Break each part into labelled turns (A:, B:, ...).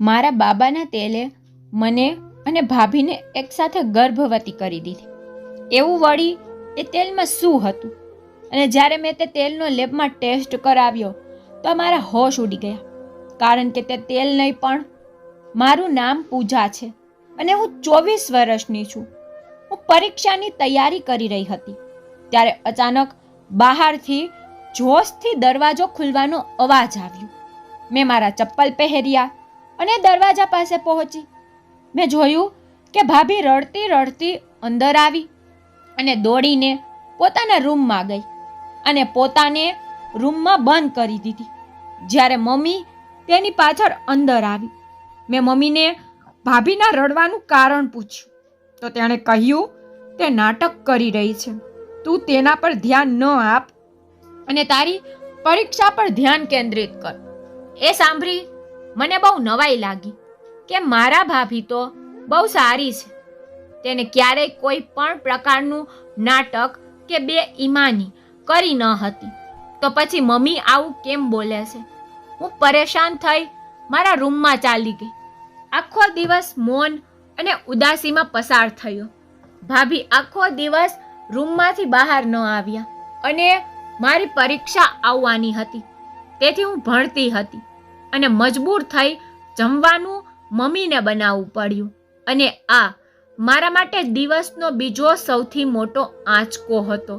A: મારા બાબાના તેલે મને અને ભાભીને એકસાથે ગર્ભવતી કરી દીધી. એવું વળી એ તેલમાં શું હતું? અને જ્યારે મેં તે તેલનો લેબમાં ટેસ્ટ કરાવ્યો, તો મારા હોશ ઉડી ગયા. કારણ કે તે તેલ નહીં, પણ મારું નામ પૂજા છે અને હું ચોવીસ વર્ષની છું. હું પરીક્ષાની તૈયારી કરી રહી હતી. ત્યારે અચાનક બહારથી જોશથી દરવાજો ખુલવાનો અવાજ આવ્યો. મેં મારા ચપ્પલ પહેર્યા અને દરવાજા પાસે પહોંચી. મેં જોયું કે ભાભી રડતી રડતી અંદર આવી અને દોડીને પોતાના રૂમમાં ગઈ અને પોતાને રૂમમાં બંધ કરી દીધી. જ્યારે મમ્મી તેની પાછળ અંદર આવી, મેં મમ્મીને ભાભીના રડવાનું કારણ પૂછ્યું. તો તેણે કહ્યું, તે નાટક કરી રહી છે. તું તેના પર ધ્યાન ન આપ અને તારી પરીક્ષા પર ધ્યાન કેન્દ્રિત કર. એ સાંભળી મને બહુ નવાઈ લાગી કે મારા ભાભી તો બહુ સારી છે. તેને ક્યારેય કોઈ પણ પ્રકારનું નાટક કે બે ઈમાની કરી ન હતી. તો પછી મમ્મી આવું કેમ બોલે છે? હું પરેશાન થઈ મારા રૂમમાં ચાલી ગઈ. આખો દિવસ મૌન અને ઉદાસીમાં પસાર થયો. ભાભી આખો દિવસ રૂમમાંથી બહાર ન આવ્યા અને મારી પરીક્ષા આવવાની હતી. તેથી હું ભણતી હતી. અને મજબૂર થઈ જમવાનું મમ્મીને બનાવવું પડ્યું. અને આ મારા માટે દિવસનો બીજો સૌથી મોટો આંચકો હતો.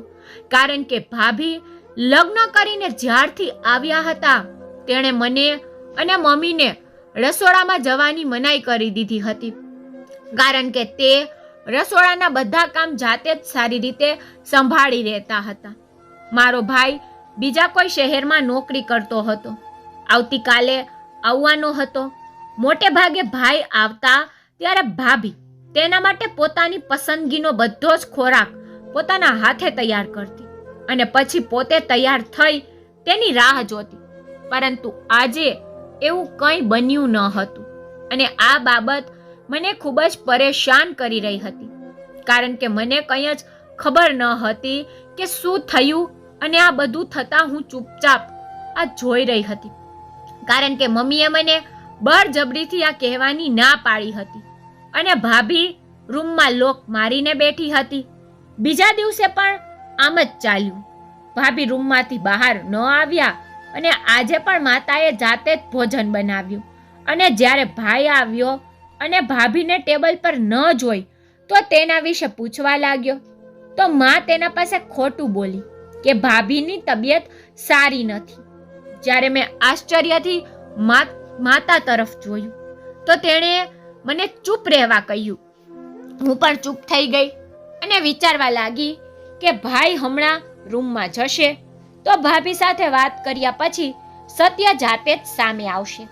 A: કારણ કે ભાભી લગ્ન કરીને જ્યારથી આવ્યા હતા, તેણે મને અને મમ્મીને રસોડામાં જવાની મનાઈ કરી દીધી હતી. કારણ કે તે રસોડાના બધા કામ જાતે જ સારી રીતે સંભાળી રહેતા હતા. મારો ભાઈ બીજા કોઈ શહેરમાં નોકરી કરતો હતો. આવતીકાલે આવવાનો હતો. મોટે ભાગે ભાઈ આવતા ત્યારે ભાભી તેના માટે પોતાની પસંદગીનો બધો જ ખોરાક પોતાના હાથે તૈયાર કરતી અને પછી પોતે તૈયાર થઈ તેની રાહ જોતી. પરંતુ આજે એવું કંઈ બન્યું ન હતું અને આ બાબત મને ખૂબ જ પરેશાન કરી રહી હતી. કારણ કે મને કંઈ જ ખબર ન હતી કે શું થયું અને આ બધું થતાં હું ચૂપચાપ આ જોઈ રહી હતી. કારણ કે મમ્મીએ મને બળજબરીથી આ કહેવાની ના પાડી હતી. અને ભાભી રૂમમાં લોક મારીને બેઠી હતી. બીજા દિવસે પણ આમ જ ચાલ્યું. ભાભી રૂમમાંથી બહાર ન આવ્યા અને આજે પણ માતાએ જાતે જ ભોજન બનાવ્યું. અને જ્યારે ભાઈ આવ્યો અને ભાભીને ટેબલ પર ન જોઈ, તો તેના વિશે પૂછવા લાગ્યો. તો મા તેના પાસે ખોટું બોલી કે ભાભીની તબિયત સારી નથી. જ્યારે મેં આશ્ચર્યથી માતા તરફ જોયું, તો તેણે મને ચૂપ રહેવા કહ્યું. હું પણ ચૂપ થઈ ગઈ અને વિચારવા લાગી કે ભાઈ હમણાં રૂમમાં જશે તો ભાભી સાથે વાત કર્યા પછી સત્ય જાતે જ સામે આવશે.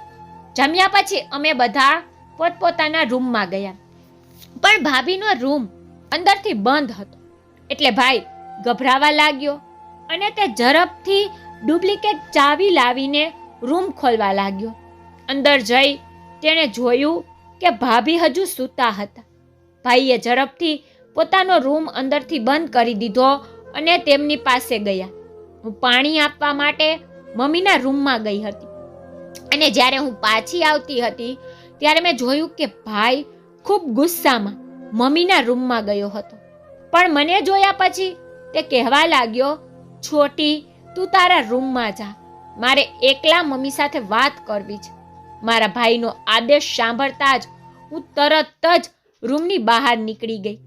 A: જમ્યા પછી અમે બધા પોતપોતાના રૂમમાં ગયા. પણ ભાભીનો રૂમ અંદરથી બંધ હતો. એટલે ભાઈ ગભરાવા લાગ્યો અને તે ઝડપથી ડુપ્લિકેટ ચાવી લાવીને રૂમ ખોલવા લાગ્યો. અંદર જઈ તેણે જોયું કે ભાભી હજુ સૂતા હતા. ભાઈએ ઝડપથી પોતાનો રૂમ અંદરથી બંધ કરી દીધો અને તેમની પાસે ગયા. હું પાણી આપવા માટે મમ્મીના રૂમમાં ગઈ હતી. અને જ્યારે હું પાછી આવતી હતી, ત્યારે મેં જોયું કે ભાઈ ખૂબ ગુસ્સામાં મમ્મીના રૂમમાં ગયો હતો. પણ મને જોયા પછી તે કહેવા લાગ્યો, છોટી તું તારા રૂમમાં જા. મારે એકલા મમ્મી સાથે વાત કરવી છે. મારા ભાઈનો આદેશ સાંભળતા જ હું તરત જ રૂમની બહાર નીકળી ગઈ.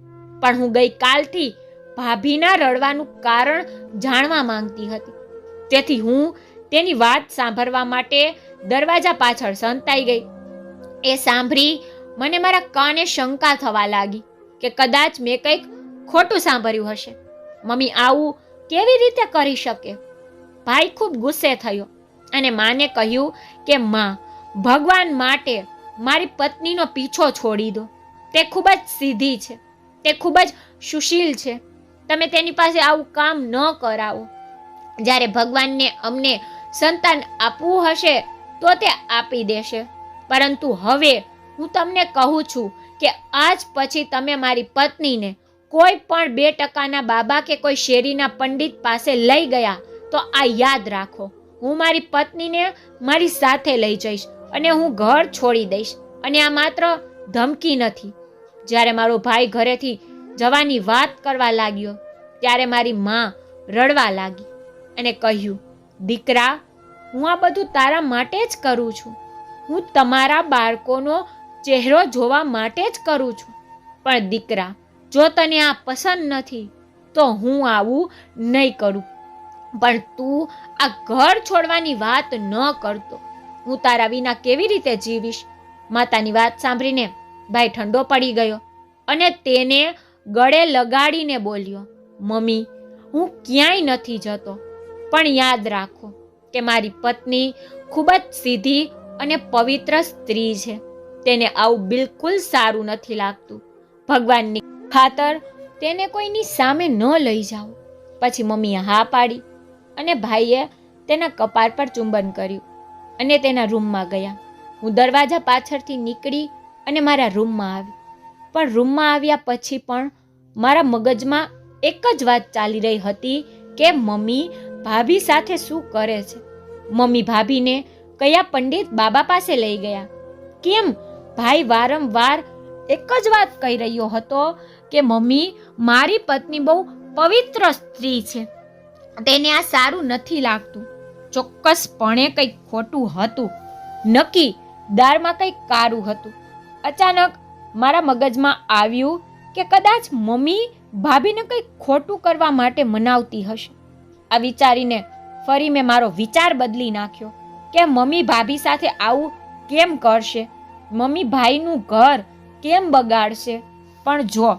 A: પણ હું ગઈ કાલથી ભાભીના રડવાનું કારણ જાણવા માંગતી હતી. તેથી હું તેની વાત સાંભળવા માટે દરવાજા પાછળ સંતાઈ ગઈ. એ સાંભળી મને મારા કાને શંકા થવા લાગી કે કદાચ મેં કંઈક ખોટું સાંભળ્યું હશે. મમ્મી આવું કેવી રીતે કરી શકે? ભાઈ ખૂબ ગુસ્સે થયો અને માને કહ્યું કે, માં, ભગવાન માટે મારી પત્નીનો પીછો છોડી દો. તે ખૂબ જ સીધી છે. તે ખૂબ જ સુશીલ છે. તમે તેની પાસે આવું કામ ન કરાવો. જ્યારે ભગવાનને અમને સંતાન આપવું હશે, તો તે આપી દેશે. પરંતુ હવે હું તમને કહું છું કે, આજ પછી તમે મારી પત્નીને કોઈ પણ બે ટકાના બાબા કે કોઈ શેરીના પંડિત પાસે લઈ ગયા તો આ યાદ રાખો, હું મારી પત્નીને મારી સાથે લઈ જઈશ અને હું ઘર છોડી દઈશ. અને આ માત્ર ધમકી નથી. જ્યારે મારો ભાઈ ઘરેથી જવાની વાત કરવા લાગ્યો, ત્યારે મારી માં રડવા લાગી અને કહ્યું, દીકરા, હું આ બધું તારા માટે જ કરું છું. હું તમારા બાળકોનો ચહેરો જોવા માટે જ કરું છું. પણ દીકરા, જો તને આ પસંદ નથી, તો હું આવું નહીં કરું. પણ તું આ ઘર છોડવાની વાત ન કરતો. હું તારા વિના કેવી રીતે જીવીશ? માતાની વાત સાંભળીને ભાઈ ઠંડો પડી ગયો અને તેને ગળે લગાડીને બોલ્યો, મમ્મી, હું ક્યાંય નથી જતો. પણ યાદ રાખો કે મારી પત્ની ખૂબ જ સીધી અને પવિત્ર સ્ત્રી છે. તેને આવું બિલકુલ સારું નથી લાગતું. ભગવાનની ખાતર તેને કોઈની સામે ન લઈ જાઓ. પછી મમ્મીએ હા પાડી. અને ભાઈએ તેના કપાળ પર ચુંબન કર્યું અને તેના રૂમમાં ગયા. હું દરવાજા પાછળથી નીકળી અને મારા રૂમમાં આવી. પણ રૂમમાં આવ્યા પછી પણ મારા મગજમાં એક જ વાત ચાલી રહી હતી કે મમ્મી ભાભી સાથે શું કરે છે? મમ્મી ભાભીને કયા પંડિત બાબા પાસે લઈ ગયા? કેમ? ભાઈ વારંવાર એક જ વાત કહી રહ્યો હતો કે મમ્મી મારી પત્ની બહુ પવિત્ર સ્ત્રી છે. તેને આ સારું નથી લાગતું. ચોક્કસપણે કંઈક ખોટું હતું. નક્કી, દાળમાં કંઈક કારું હતું. અચાનક મારા મગજમાં આવ્યું કે કદાચ મમ્મી ભાભીને કંઈક ખોટું કરવા માટે મનાવતી હશે. આ વિચારીને ફરી મેં મારો વિચાર બદલી નાખ્યો કે મમ્મી ભાભી સાથે આવું કેમ કરશે? મમ્મી ભાઈનું ઘર કેમ બગાડશે? પણ જો,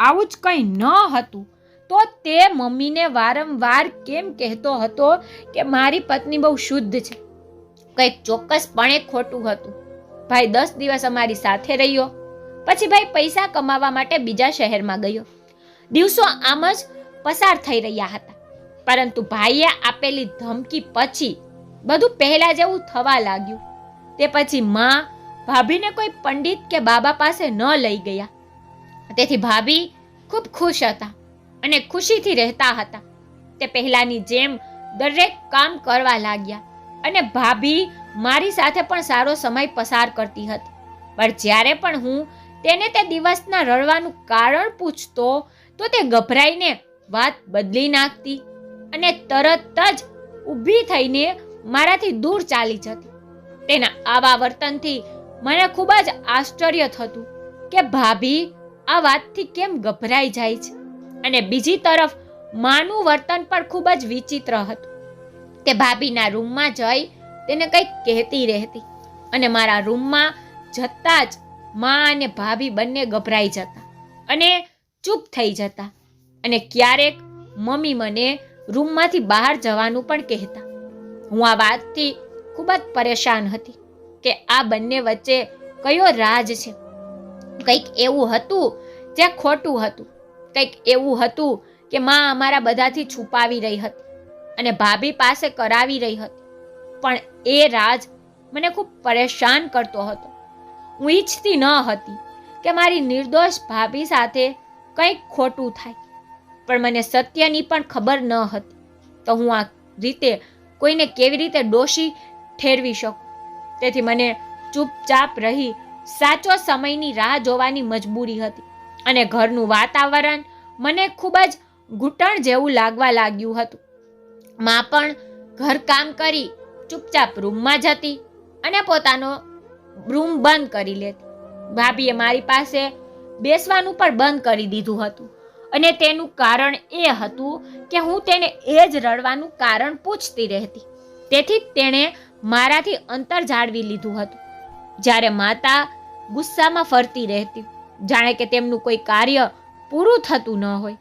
A: આવું જ કંઈ ન હતું તો તે મમ્મીને વારંવાર કેમ કહેતો હતો કે મારી પત્ની બહુ શુદ્ધ છે. કંઈક ચોક્કસપણે ખોટું હતું. ભાઈ દસ દિવસ અમારી સાથે રહ્યો. પછી ભાઈ પૈસા કમાવા માટે બીજા શહેરમાં ગયો. દિવસો આમ જ પસાર થઈ રહ્યા હતા. પરંતુ ભાઈએ આપેલી ધમકી પછી બધું પહેલા જેવું થવા લાગ્યું. તે પછી માં ભાભીને કોઈ પંડિત કે બાબા પાસે ન લઈ ગયા. તેથી ભાભી ખૂબ ખુશ હતા. અને ખુશીથી રહેતા હતા. તે પહેલાની જેમ દરેક કામ કરવા લાગ્યા અને ભાભી મારી સાથે પણ સારો સમય પસાર કરતી હતી. પણ જ્યારે પણ હું તેને તે દિવસના રડવાનું કારણ પૂછતો, તો તે ગભરાઈને વાત બદલી નાખતી અને તરત જ ઊભી થઈને મારાથી દૂર ચાલી જતી. તેના આવા વર્તનથી મને ખૂબ જ આશ્ચર્ય થતું કે ભાભી આ વાતથી કેમ ગભરાઈ જાય છે? અને બીજી તરફ માનું વર્તન પણ ખૂબ જ વિચિત્ર હતું તે ભાભીના રૂમમાં જઈ તેને કંઈક કહેતી રહેતી અને મારા રૂમમાં જતા જ મા અને ભાભી બંને ગભરાઈ જતા અને ચૂપ થઈ જતા અને ક્યારેક મમ્મી મને રૂમમાંથી બહાર જવાનું પણ કહેતા. હું આ વાતથી ખૂબ જ પરેશાન હતી કે આ બંને વચ્ચે કયો રાજ છે? કંઈક એવું હતું જે ખોટું હતું. કંઈક એવું હતું કે માં અમારા બધાથી છુપાવી રહી હતી અને ભાભી પાસે કરાવી રહી હતી. પણ એ રાજ મને ખૂબ પરેશાન કરતો હતો. હું ઈચ્છતી ન હતી કે મારી નિર્દોષ ભાભી સાથે કંઈક ખોટું થાય. પણ મને સત્યની પણ ખબર ન હતી તો હું આ રીતે કોઈને કેવી રીતે દોષી ઠેરવી શકું? તેથી મને ચૂપચાપ રહી સાચો સમયની રાહ જોવાની મજબૂરી હતી અને ઘરનું વાતાવરણ મને ખૂબ જ ઘૂંટણ જેવું લાગવા લાગ્યું હતું. માં પણ ઘરકામ કરી ચૂપચાપ રૂમમાં જતી અને પોતાનો રૂમ બંધ કરી લેતી. ભાભીએ મારી પાસે બેસવાનું પણ બંધ કરી દીધું હતું અને તેનું કારણ એ હતું કે હું તેને એ જ રડવાનું કારણ પૂછતી રહેતી. તેથી તેણે મારાથી અંતર જાળવી લીધું હતું. જ્યારે માતા ગુસ્સામાં ફરતી રહેતી. જાણે કે તેમનું કોઈ કાર્ય પૂરું થતું ન હોય.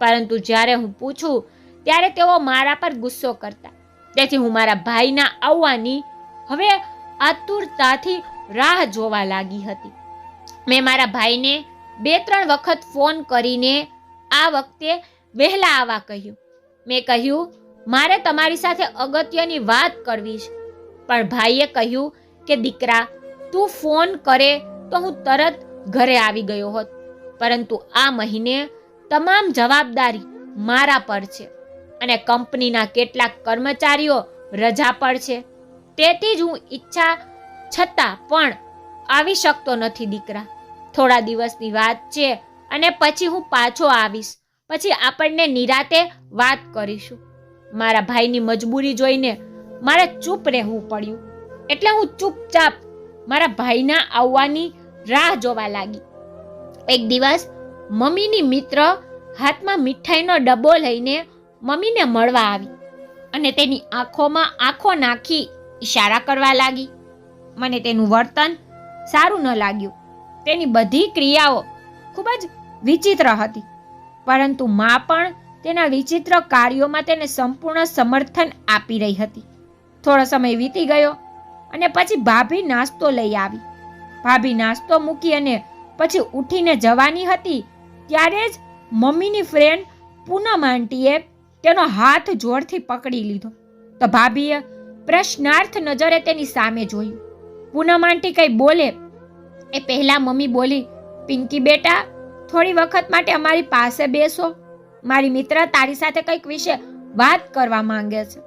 A: પરંતુ જ્યારે હું પૂછું, ત્યારે તેઓ મારા પર ગુસ્સો કરતા. તેથી હું મારા ભાઈના આવવાની હવે આતુરતાથી રાહ જોવા લાગી હતી. મેં મારા ભાઈને બે ત્રણ વખત ફોન કરીને આ વખતે વહેલા આવવા કહ્યું. મેં કહ્યું, મારે તમારી સાથે અગત્યની વાત કરવી છે. પણ ભાઈએ કહ્યું કે, દીકરા, તું ફોન કરે તો હું તરત ઘરે આવી ગયો હોત. પરંતુ આ મહિને તમામ જવાબદારી મારા પર છે અને કંપનીના કેટલાક કર્મચારીઓ રજા પર છે. તેથી જ હું ઈચ્છા છતાં પણ આવી શકતો નથી દીકરા. થોડા દિવસની વાત છે અને પછી હું પાછો આવીશ. પછી આપણને નિરાતે વાત કરીશું. મારા ભાઈની મજબૂરી જોઈને મારે ચૂપ રહેવું પડ્યું. એટલે હું ચૂપચાપ મારા ભાઈના આવવાની રાહ જોવા લાગી. એક દિવસ મમ્મીની મિત્ર હાથમાં મીઠાઈનો ડબ્બો લઈને મમ્મીને મળવા આવી અને તેની આંખોમાં આંખો નાખી ઈશારા કરવા લાગી. મને તેનું વર્તન સારું ન લાગ્યું. તેની બધી ક્રિયાઓ ખૂબ જ વિચિત્ર હતી. પરંતુ મા પણ તેના વિચિત્ર કાર્યોમાં તેને સંપૂર્ણ સમર્થન આપી રહી હતી. થોડો સમય વીતી ગયો અને પછી ભાભી નાસ્તો લઈ આવી. ભાભી નાસ્તો મૂકી અને પછી ઉઠીને જવાની હતી. ત્યારે જ મમ્મીની ફ્રેન્ડ પૂનમ આંટીએ તેનો હાથ જોરથી પકડી લીધો. તો ભાભીએ પ્રશ્નાર્થ નજરે તેની સામે જોયું. પૂનમ આંટી કંઈ બોલે? એ પહેલાં મમ્મી બોલી, પિંકી બેટા, થોડી વખત માટે અમારી પાસે બેસો. મારી મિત્ર તારી સાથે કંઈક વિશે વાત કરવા માંગે છે.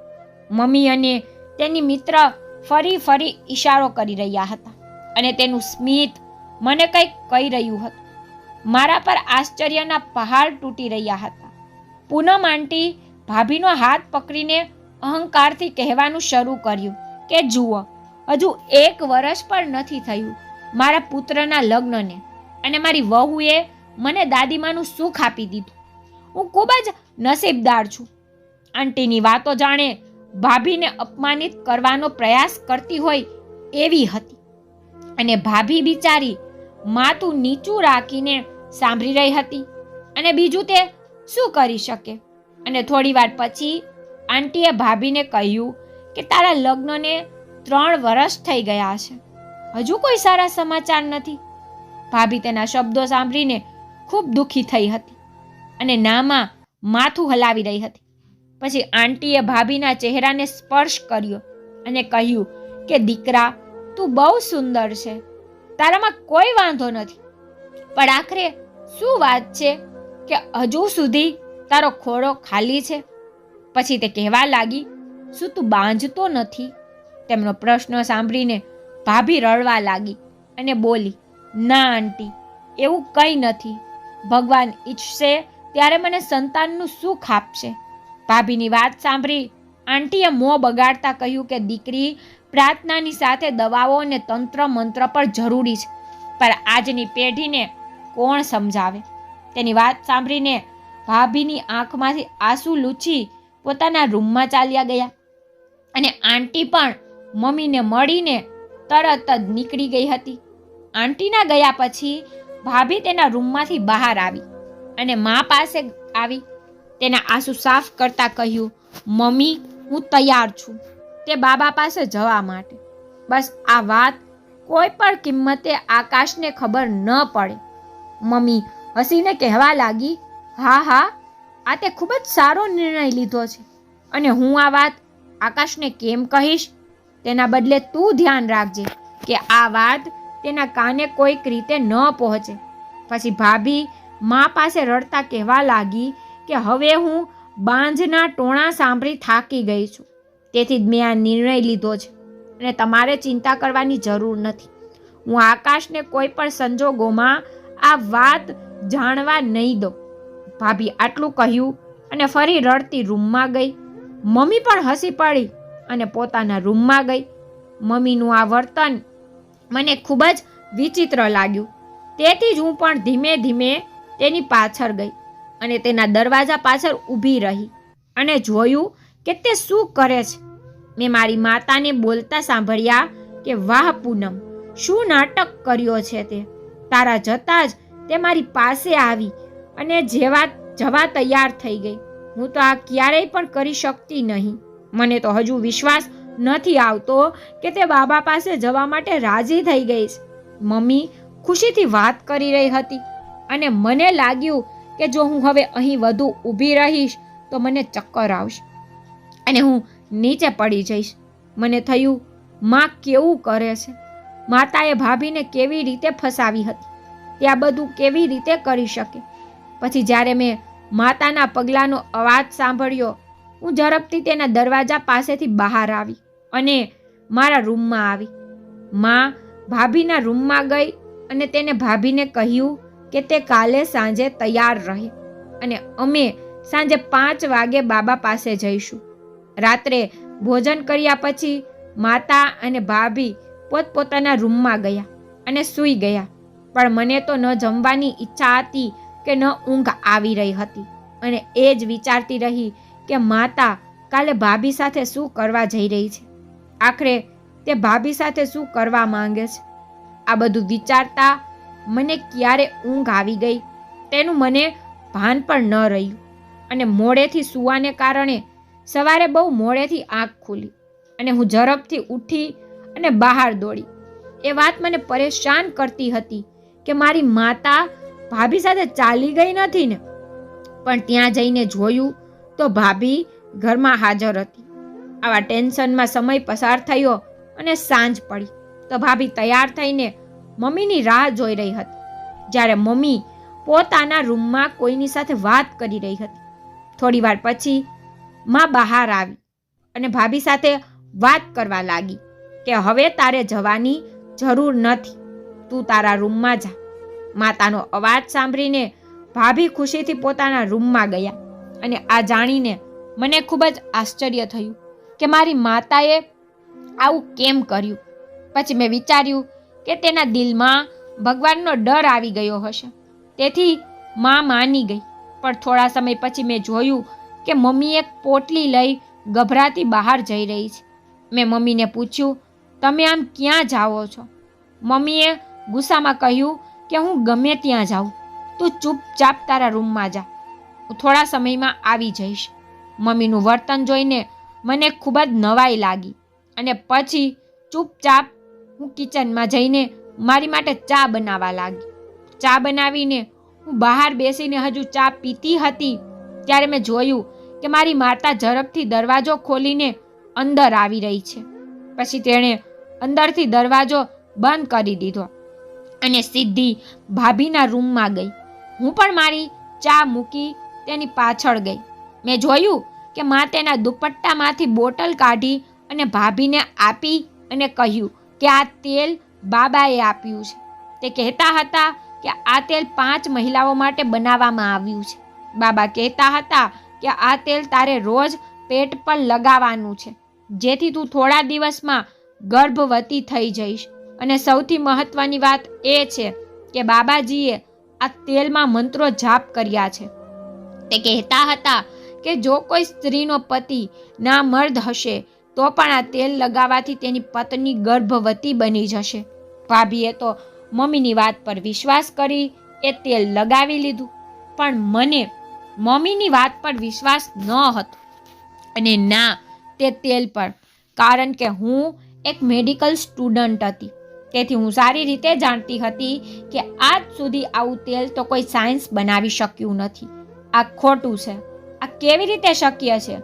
A: મમ્મી અને તેની મિત્ર ફરી ફરી ઈશારો કરી રહ્યા હતા. અને તેનું સ્મિત મને કંઈક કહી રહ્યું હતું. મારા પર આશ્ચર્યના પહાડ તૂટી રહ્યા હતા. પૂનમ આંટી ભાભીનો હાથ પકડીને અહંકારથી કહેવાનું શરૂ કર્યું કે, જુઓ, હજુ એક વર્ષ પણ નથી થયું મારા પુત્રના લગ્નને અને મારી વહુએ મને દાદીમાનું સુખ આપી દીધું. હું ખૂબ જ નસીબદાર છું. આંટીની વાતો જાણે ભાભીને અપમાનિત કરવાનો પ્રયાસ કરતી હોય એવી હતી. અને ભાભી બિચારી માથું નીચું રાખીને સાંભળી રહી હતી અને બીજું તે શું કરી શકે? અને થોડી વાર પછી આંટીએ ભાભીને કહ્યું કે તારા લગ્નને ત્રણ વર્ષ થઈ ગયા છે. હજુ કોઈ સારા સમાચાર નથી. ભાભી તેના શબ્દો સાંભળીને ખૂબ દુઃખી થઈ હતી અને નામાં માથું હલાવી રહી હતી. પછી આંટીએ ભાભીના ચહેરાને સ્પર્શ કર્યો અને કહ્યું કે, દીકરા, તું બહુ સુંદર છે. તારામાં કોઈ વાંધો નથી. પણ આખરે શું વાત છે કે હજુ સુધી તારો ખોળો ખાલી છે? પછી તે કહેવા લાગી, શું તું બાંધતો નથી? તેમનો પ્રશ્ન સાંભળીને ભાભી રડવા લાગી અને બોલી, ના, આંટી, એવું કંઈ નથી. ભગવાન ઈચ્છશે ત્યારે મને સંતાનનું સુખ આપશે. ભાભીની વાત સાંભળી આંટીએ મોં બગાડતા કહ્યું કે, દીકરી પ્રાર્થનાની સાથે દવાઓ અને તંત્ર મંત્ર પણ જરૂરી છે. પણ આજની પેઢીને કોણ સમજાવે? તેની વાત સાંભળીને ભાભીની આંખમાંથી આંસુ લૂછી પોતાના રૂમમાં ચાલ્યા ગયા અને આંટી પણ મમ્મીને મળીને તરત જ નીકળી ગઈ હતી. આંટીના ગયા પછી ભાભી તેના રૂમમાંથી બહાર આવી અને મા પાસે આવી. તેના આંસુ સાફ કરતા કહ્યું, મમ્મી, હું તૈયાર છું. તે બાબા પાસે જવા માટે. બસ આ વાત કોઈ પણ કિંમતે આકાશને ખબર ન પડે. મમ્મી હસીને કહેવા લાગી, હા હા, આ તે ખૂબ જ સારો નિર્ણય લીધો છે. અને હું આ વાત આકાશને કેમ કહીશ? તેના બદલે તું ધ્યાન રાખજે કે આ વાત તેના કાને કોઈક રીતે ન પહોંચે. પછી ભાભી મા પાસે રડતા કહેવા લાગી કે હવે હું બાંજના ટોણા સાંભળી થાકી ગઈ છું. તેથી જ મેં આ નિર્ણય લીધો છે અને તમારે ચિંતા કરવાની જરૂર નથી. હું આકાશને કોઈ પણ સંજોગોમાં આ વાત જાણવા નહીં દઉં. ભાભી આટલું કહ્યું અને ફરી રડતી રૂમમાં ગઈ. મમ્મી પણ હસી પડી અને પોતાના રૂમમાં ગઈ. મમ્મીનું આ વર્તન મને ખૂબ જ વિચિત્ર લાગ્યું. તેથી જ હું પણ ધીમે ધીમે તેની પાછળ ગઈ અને તેના દરવાજા પાછળ ઊભી રહી અને જોયું કે તે શું કરે છે? મેં મારી માતાને બોલતા સાંભળ્યા કે વાહ પૂનમ, શું નાટક કર્યો છે તે? તારા જતાં જ તે મારી પાસે આવી અને જેવા જવા તૈયાર થઈ ગઈ. હું તો આ ક્યારેય પણ કરી શકતી નહીં. મને તો હજુ વિશ્વાસ નથી આવતો કે તે બાબા પાસે જવા માટે રાજી થઈ ગઈ છે. મમ્મી ખુશીથી વાત કરી રહી હતી અને મને લાગ્યું કે જો હું હવે અહીં વધુ ઊભી રહીશ તો મને ચક્કર આવશે. અને હું નીચે પડી જઈશ. મને થયું, માં કેવું કરે છે? માતાએ ભાભીને કેવી રીતે ફસાવી હતી? તે આ બધું કેવી રીતે કરી શકે? પછી જ્યારે મેં માતાના પગલાંનો અવાજ સાંભળ્યો, હું ઝડપથી તેના દરવાજા પાસેથી બહાર આવી અને મારા રૂમમાં આવી. માં ભાભીના રૂમમાં ગઈ અને તેને ભાભીને કહ્યું કે તે કાલે સાંજે તૈયાર રહે અને અમે સાંજે પાંચ વાગે બાબા પાસે જઈશું. રાત્રે ભોજન કર્યા પછી માતા અને ભાભી પોતપોતાના રૂમમાં ગયા અને સૂઈ ગયા. પણ મને તો ન જમવાની ઈચ્છા હતી કે ન ઊંઘ આવી રહી હતી અને એ જ વિચારતી રહી કે માતા કાલે ભાભી સાથે શું કરવા જઈ રહી છે? આખરે તે ભાભી સાથે શું કરવા માંગે છે? આ બધું વિચારતા મને ક્યારે ઊંઘ આવી ગઈ? તેનું મને ભાન પણ ન રહ્યું અને મોડેથી સૂવાને કારણે સવારે બહુ મોડેથી આંખ ખુલી અને હું ઝડપથી ઉઠી અને બહાર દોડી. એ વાત મને પરેશાન કરતી હતી કે મારી માતા ભાભી સાથે ચાલી ગઈ નથી ને, પણ ત્યાં જઈને જોયું તો ભાભી ઘરમાં હાજર હતી. આવા ટેન્શનમાં સમય પસાર થયો અને સાંજ પડી તો ભાભી તૈયાર થઈને મમ્મીની રાહ જોઈ રહી હતી, જ્યારે મમ્મી પોતાના રૂમમાં કોઈની સાથે વાત કરી રહી હતી. થોડી વાર પછી માં બહાર આવી અને ભાભી સાથે વાત કરવા લાગી કે હવે તારે જવાની જરૂર નથી. તું તારા રૂમમાં જા. માતાનો અવાજ સાંભળીને ભાભી ખુશીથી પોતાના રૂમમાં ગયા અને આ જાણીને મને ખૂબ જ આશ્ચર્ય થયું કે મારી માતાએ આવું કેમ કર્યું? પછી મેં વિચાર્યું કે તેના દિલમાં ભગવાનનો ડર આવી ગયો હશે. તેથી માં માની ગઈ. પણ થોડા સમય પછી મેં જોયું કે મમ્મી એક પોટલી લઈ ગભરાતી બહાર જઈ રહી છે. મેં મમ્મીને પૂછ્યું, તમે આમ ક્યાં જાઓ છો? મમ્મીએ ગુસ્સામાં કહ્યું કે, હું ગમે ત્યાં જાઉં. તું ચૂપચાપ તારા રૂમમાં જા. હું થોડા સમયમાં આવી જઈશ. મમ્મીનું વર્તન જોઈને મને ખૂબ જ નવાઈ લાગી અને પછી ચૂપચાપ હું કિચનમાં જઈને મારી માટે ચા બનાવવા લાગી. ચા બનાવીને હું બહાર બેસીને હજુ ચા પીતી હતી, ત્યારે મેં જોયું કે મારી માતા ઝડપથી દરવાજો ખોલીને અંદર આવી રહી છે. પછી તેણે અંદરથી દરવાજો બંધ કરી દીધો અને સીધી ભાભીના રૂમમાં ગઈ. હું પણ મારી ચા મૂકી તેની પાછળ ગઈ. મેં જોયું કે મા તેના દુપટ્ટામાંથી બોટલ કાઢી અને ભાભીને આપી અને કહ્યું કે આ તેલ બાબાએ આપ્યું છે. તે કહેતા હતા કે આ તેલ પાંચ મહિલાઓ માટે બનાવવામાં આવ્યું છે. બાબા કહેતા હતા કે આ તેલ તારે રોજ પેટ પર લગાવવાનું છે. જેથી તું થોડા દિવસમાં ગર્ભવતી થઈ જઈશ. અને સૌથી મહત્વની વાત એ છે કે બાબાજીએ આ તેલમાં મંત્રો જાપ કર્યા છે. તે કહેતા હતા કે જો કોઈ સ્ત્રીનો પતિ ના મર્દ હશે, તો પણ આ તેલ લગાવવાથી તેની પત્ની ગર્ભવતી બની જશે. ભાભીએ તો મમ્મીની વાત પર વિશ્વાસ કરી એ તેલ લગાવી લીધું. પણ મને મમ્મીની વાત પર વિશ્વાસ ન હતો. અને ના, તે તેલ પર. કારણ કે હું એક મેડિકલ સ્ટુડન્ટ હતી. તેથી હું સારી રીતે જાણતી હતી કે આજ સુધી આવું તેલ તો કોઈ સાયન્સ બનાવી શક્યું નથી. આ ખોટું છે. આ કેવી રીતે શક્ય છે?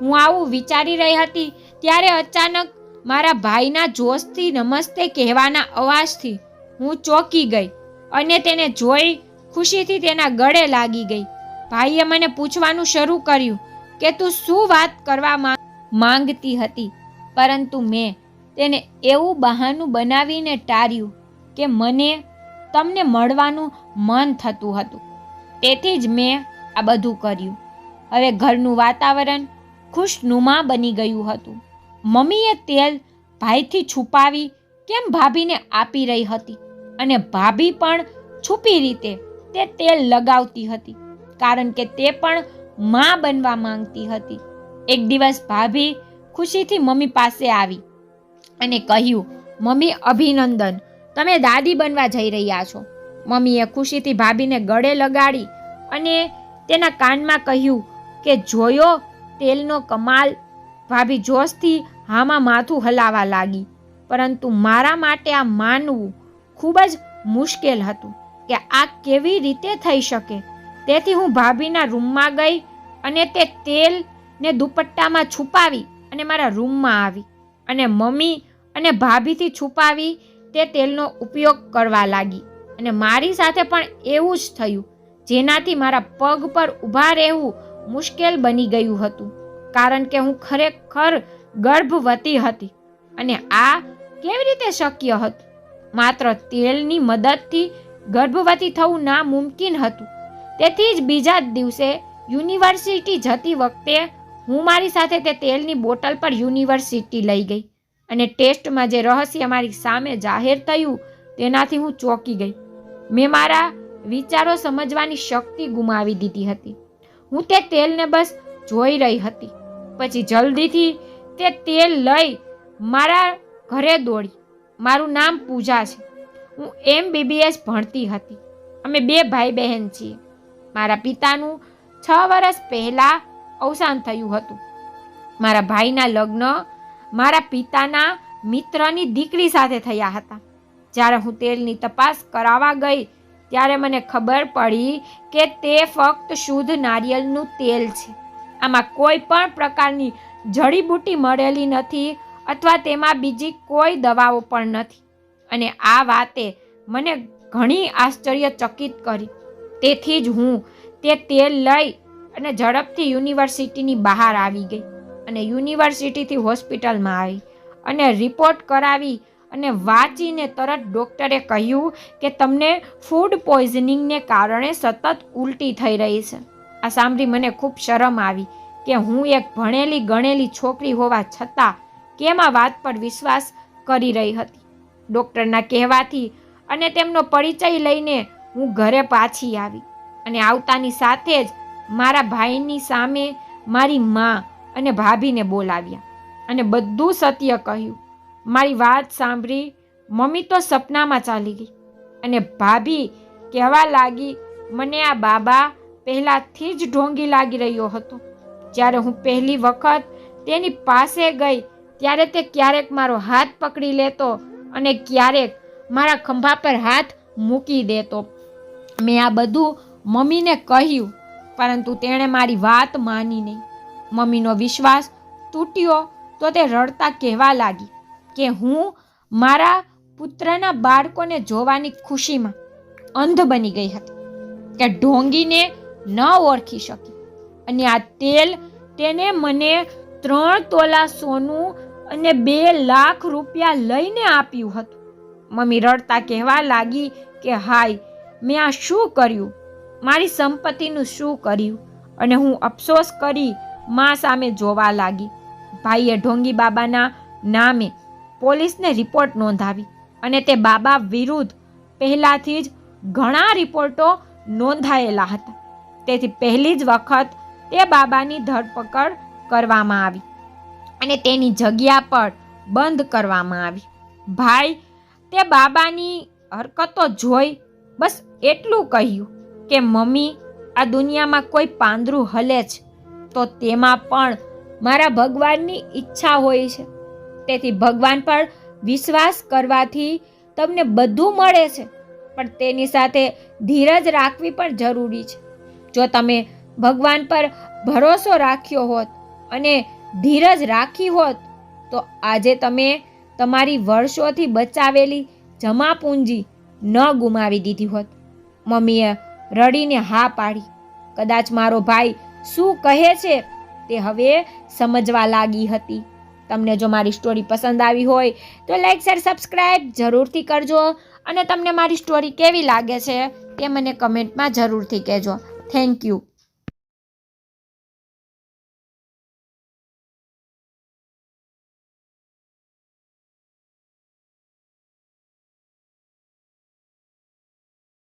A: હું આવું વિચારી રહી હતી ત્યારે અચાનક મારા ભાઈના જોશથી નમસ્તે કહેવાના અવાજથી હું ચોંકી ગઈ અને તેને જોઈ ખુશીથી તેના ગળે લાગી ગઈ. ભાઈએ મને પૂછવાનું શરૂ કર્યું કે તું શું વાત કરવા માંગતી હતી. પરંતુ મેં તેને એવું બહાનું બનાવીને ટાળ્યું કે મને તમને મળવાનું મન થતું હતું. તેથી જ મેં આ બધું કર્યું. હવે ઘરનું વાતાવરણ ખુશનુમા બની ગયું હતું. મમ્મીએ તેલ ભાઈથી છુપાવી કેમ ભાભીને આપી રહી હતી? અને ભાભી પણ છુપી રીતે તે તેલ લગાવતી હતી. કારણ કે તે પણ માં બનવા માંગતી હતી. એક દિવસ ભાભી ખુશીથી મમ્મી પાસે આવી અને કહ્યું, મમ્મી, અભિનંદન. તમે દાદી બનવા જઈ રહ્યા છો. મમ્મીએ ખુશીથી ભાભીને ગળે લગાડી અને તેના કાનમાં કહ્યું કે, જોયો, તેલનો કમાલ. ભાભી જોશથી હામાં માથું હલાવા લાગી. પરંતુ મારા માટે આ માનવું ખૂબ જ મુશ્કેલ હતું કે આ કેવી રીતે થઈ શકે? તેથી હું ભાભીના રૂમમાં ગઈ અને તે તેલ ને દુપટ્ટામાં છુપાવી અને મારા રૂમમાં આવી અને મમ્મી અને ભાભીથી છુપાવી તે તેલનો ઉપયોગ કરવા લાગી. અને મારી સાથે પણ એવું જ થયું, જેનાથી મારા પગ પર ઊભા રહેવું મુશ્કેલ બની ગયું હતું. કારણ કે હું ખરેખર ગર્ભવતી હતી અને આ કેવી રીતે શક્ય હતું? માત્ર તેલની મદદથી ગર્ભવતી થવું નામુમકિન હતું. તેથી જ બીજા જ દિવસે યુનિવર્સિટી જતી વખતે હું મારી સાથે તે તેલની બોટલ પર યુનિવર્સિટી લઈ ગઈ અને ટેસ્ટમાં જે રહસ્ય મારી સામે જાહેર થયું તેનાથી હું ચોંકી ગઈ. મેં મારા વિચારો સમજવાની શક્તિ ગુમાવી દીધી હતી. હું તે તેલને બસ જોઈ રહી હતી. પછી જલ્દીથી તે તેલ લઈ મારા ઘરે દોડી. મારું નામ પૂજા છે. હું એમ બીબીએસ ભણતી હતી. અમે બે ભાઈ બહેન છીએ. મારા પિતાનું છ વર્ષ પહેલાં અવસાન થયું હતું. મારા ભાઈના લગ્ન મારા પિતાના મિત્રની દીકરી સાથે થયા હતા. જ્યારે હું તેલની તપાસ કરાવવા ગઈ, ત્યારે મને ખબર પડી કે તે ફક્ત શુદ્ધ નારિયેળનું તેલ છે. આમાં કોઈ પણ પ્રકારની જડીબૂટી મળેલી નથી અથવા તેમાં બીજી કોઈ દવાઓ પણ નથી. અને આ વાતે મને ઘણી આશ્ચર્યચકિત કરી. તેથી જ હું તે તેલ લઈ અને ઝડપથી યુનિવર્સિટીની બહાર આવી ગઈ અને યુનિવર્સિટીથી હોસ્પિટલમાં આવી અને રિપોર્ટ કરાવી અને વાંચીને તરત ડૉક્ટરે કહ્યું કે તમને ફૂડ પોઈઝનિંગને કારણે સતત ઉલટી થઈ રહી છે. આ સાંભળી મને ખૂબ શરમ આવી કે હું એક ભણેલી ગણેલી છોકરી હોવા છતાં કેમ આ વાત પર વિશ્વાસ કરી રહી હતી. ડૉક્ટરના કહેવાથી અને તેમનો પરિચય લઈને હું ઘરે પાછી આવી અને આવતાની સાથે જ મારા ભાઈની સામે મારી મા અને ભાભીને બોલાવ્યા અને બધું સત્ય કહ્યું. મારી વાત સાંભળી મમ્મી તો સપનામાં ચાલી ગઈ અને ભાભી કહેવા લાગી, મને આ બાબા પહેલાંથી જ ઢોંગી લાગી રહ્યો હતો. જ્યારે હું પહેલી વખત તેની પાસે ગઈ, ત્યારે તે ક્યારેક મારો હાથ પકડી લેતો અને ક્યારેક મારા ખંભા પર હાથ મૂકી દેતો. મેં આ બધું મમ્મીને કહ્યું, પરંતુ તેણે મારી વાત માની નહીં. મમ્મીનો વિશ્વાસ તૂટ્યો તો તે રડતા કહેવા લાગી કે હું મારા પુત્રના બાળકોને જોવાની ખુશીમાં અંધ બની ગઈ હતી કે ઢોંગીને ન ઓળખી શકી. અને આ તેલ તેને મને ત્રણ તોલા સોનું અને બે લાખ રૂપિયા લઈને આપ્યું હતું. મમ્મી રડતા કહેવા લાગી કે હાય મેં આ શું કર્યું? મારી સંપત્તિનું શું કર્યું? અને હું અફસોસ કરી મા સામે જોવા લાગી. ભાઈએ ઢોંગી બાબાના નામે પોલીસને રિપોર્ટ નોંધાવી અને તે બાબા વિરુદ્ધ પહેલાંથી જ ઘણા રિપોર્ટો નોંધાયેલા હતા. તેથી પહેલી જ વખત તે બાબાની ધરપકડ કરવામાં આવી અને તેની જગ્યા પર બંધ કરવામાં આવી. ભાઈ, તે બાબાની હરકતો જોઈ બસ એટલું કહ્યું કે મમ્મી, આ દુનિયામાં કોઈ પાંદરું હલે છે તો તેમાં પણ મારા ભગવાનની ઈચ્છા હોય છે. તેથી ભગવાન પર વિશ્વાસ કરવાથી તમને બધું મળે છે. પણ તેની સાથે ધીરજ રાખવી પણ જરૂરી છે. જો તમે ભગવાન પર ભરોસો રાખ્યો હોત અને ધીરજ રાખી હોત, તો આજે તમે તમારી વર્ષોથી બચાવેલી જમા પૂંજી ન ગુમાવી દીધી હોત. મમ્મીએ રડીને હા પાડી. કદાચ મારો ભાઈ શું કહે છે તે હવે સમજવા લાગી હતી. તમને જો મારી સ્ટોરી પસંદ આવી હોય તો લાઈક શેર સબસ્ક્રાઈબ જરૂરથી કરજો અને તમને મારી સ્ટોરી કેવી લાગે છે તે મને કમેન્ટમાં જરૂરથી કહેજો. Thank you